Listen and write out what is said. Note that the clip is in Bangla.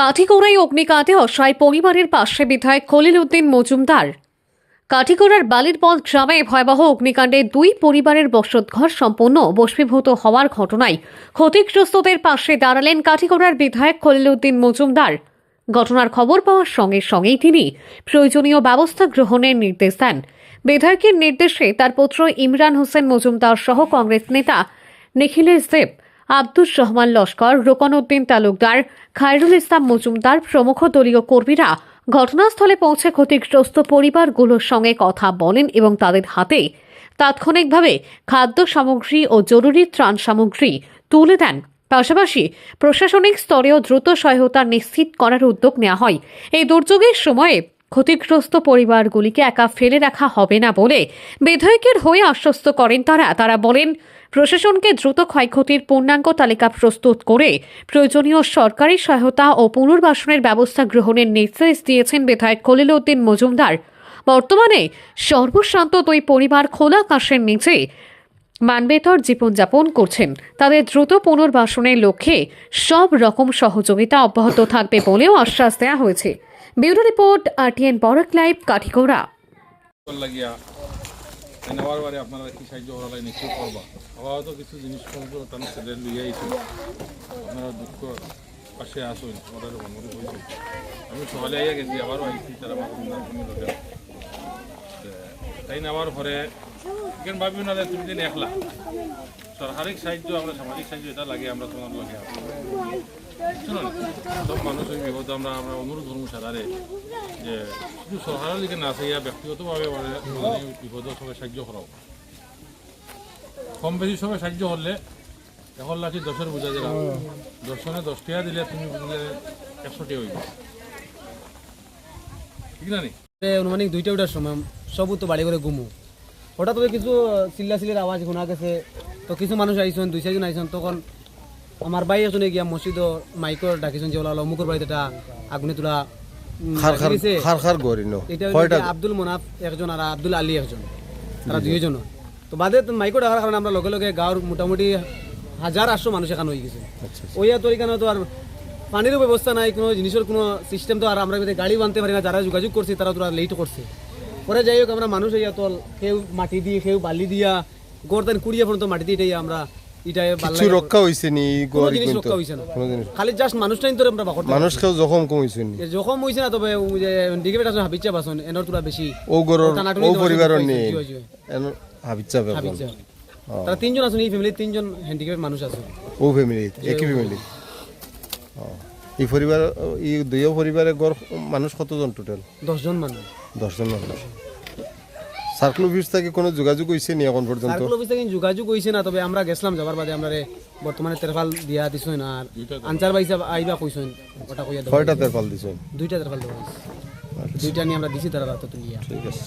কাঠিগোড়ায় অগ্নিকাণ্ডে অসহায় পরিবারের পাশে বিধায়ক খলিল উদ্দিন মজুমদার। কাঠিগোড়ার বালিরপথ গ্রামে ভয়াবহ অগ্নিকাণ্ডে দুই পরিবারের বসতঘর সম্পূর্ণ বস্মীভূত হওয়ার ঘটনায় ক্ষতিগ্রস্তদের পাশে দাঁড়ালেন কাঠিগোড়ার বিধায়ক খলিল উদ্দিন মজুমদার। ঘটনার খবর পাওয়ার সঙ্গে সঙ্গেই তিনি প্রয়োজনীয় ব্যবস্থা গ্রহণের নির্দেশ দেন। বিধায়কের নির্দেশে তার পুত্র ইমরান হোসেন মজুমদার সহ কংগ্রেস নেতা নিখিলেশ দেব আব্দুর রহমান লস্কর, রোকনউদ্দিন তালুকদার, খায়রুল ইসলাম মজুমদার, প্রমুখ দলীয় কর্মীরা ঘটনাস্থলে পৌঁছে ক্ষতিগ্রস্ত পরিবারগুলোর সঙ্গে কথা বলেন এবং তাদের হাতে তাৎক্ষণিকভাবে খাদ্য সামগ্রী ও জরুরি ত্রাণ সামগ্রী তুলে দেন। পাশাপাশি প্রশাসনিক স্তরেও দ্রুত সহায়তা নিশ্চিত করার উদ্যোগ নেওয়া হয়। এই দুর্যোগের সময়ে ক্ষতিগ্রস্ত পরিবারগুলিকে একা ফেলে রাখা হবে না বলে বিধায়কের হয়ে আশ্বস্ত করেন তারা। তারা বলেন প্রশাসনকে দ্রুত ক্ষয়ক্ষতির পূর্ণাঙ্গ তালিকা প্রস্তুত করে প্রয়োজনীয় সরকারি সহায়তা ও পুনর্বাসনের ব্যবস্থা গ্রহণের নির্দেশ দিয়েছেন বিধায়ক খলিল উদ্দিন মজুমদার। বর্তমানে সর্বশান্ত দুই পরিবার খোলা আকাশের নিচে মানবেতর জীবনযাপন করছেন। তাদের দ্রুত পুনর্বাসনের লক্ষ্যে সব রকম সহযোগিতা অব্যাহত থাকবে বলেও আশ্বাস দেওয়া হয়েছে। Bureau report RTN Barak live, Katigorah. নেওয়ার বারে আপনারা কি সাহায্য করালাই নিশ্চয় করবা। আবার কিছু জিনিসপত্র তার ছেলে লিয়ে আইছে আপনারা দুঃখ পাশে আসুন আমাদের অনুরোধ হয়েছে। আমি সকালে আইয়া গেছি, আবারও আইছি, তারা তাই নেওয়ার পরে, কেন ভাবি না তুমি দিন একলা? সাহায্য, আমরা সামাজিক সাহায্য, এটা লাগে আমরা তোমার সব বিপদ আমরা আমরা অনুরোধ যে শুধু দিকে না ব্যক্তিগতভাবে মানে বিপদ সবাই সাহায্য করাও। কম বেশি সবাই সাহায্য করলে এখন লাগছে দশের বোঝা যারা দশ টাকা দিলে তুমি বুঝলে একশো হইবে। ঠিক না নি? অনুমানিক দুইটা ওটার সময় সবু তো বাড়ি করে ঘুমু। হঠাৎ করে কিছু চিল্লা চিল্লির আওয়াজ শোনা গেছে তো কিছু মানুষ আইসন দুই চারজন আইসন তখন আমার ভাই এজনে গিয়া মসজিদ মাইকর ডাকিছেন যে ওলা অমুকের বাড়িতে এটা আগুনে তোলা আব্দুল মোনাফ একজন আর আব্দুল আলী একজন তারা দুইজন তো বাদে মাইকো ডাকার কারণে আমরা লগে লগে গাঁৱৰ মোটামুটি হাজার আটশো মানুষ এখানে হয়ে গেছে। আচ্ছা ওইয়া তো এখানে তো আর পানিরও ব্যবস্থা নাই কোনো জিনিসের কোনো সিস্টেম তো আর আমরা এখানে গাড়ি বানতে পারি না যারা যোগাযোগ করছে তারা তো লেট করছে। পরে যাই হোক আমরা মানুষ ইয়া তো কেউ মাটি দিয়ে কেউ বালি দিয়া গড়তেন কুড়িয়ে পর্যন্ত মাটি দিয়ে এটাই আমরা এটাই কিছু রক্ষা হইছে নি কোনো জিনিস রক্ষা হয়েছে না। খালি জাস্ট মানুষটাই তো আমরা বাকর মানুষ কেউ জখম কম হইছে নি না তবে আছে বাসন এনর বেশি ও গরর ও। এন হাবিচ্চা তারা তিনজন আছেন এই ফ্যামিলির তিনজন হ্যান্ডিক্যাপ মানুষ আছে ও ফ্যামিলি একই ফ্যামিলি এই পরিবার এই দুই পরিবারে গড় মানুষ কতজন টোটাল দশজন মানুষ। দশজন মানুষ। সার্কেল অফিস থেকে কোনো যোগাযোগ হইছে নি এখন পর্যন্ত? সার্কেল অফিস থেকে যোগাযোগ হয়েছে না তবে আমরা গেছিলাম যাবার বাদে আমরা বর্তমানে তেরফাল দিয়া দিছই না আর আনসার বাইসা আইবা কইছেন ওটা কইয়া দেবো। কয়টা তেরফাল দিছেন দুইটা তেরফাল দেওয়া দুইটা নিয়ে আমরা দিছি তারা রাত তুলিয়া। ঠিক আছে।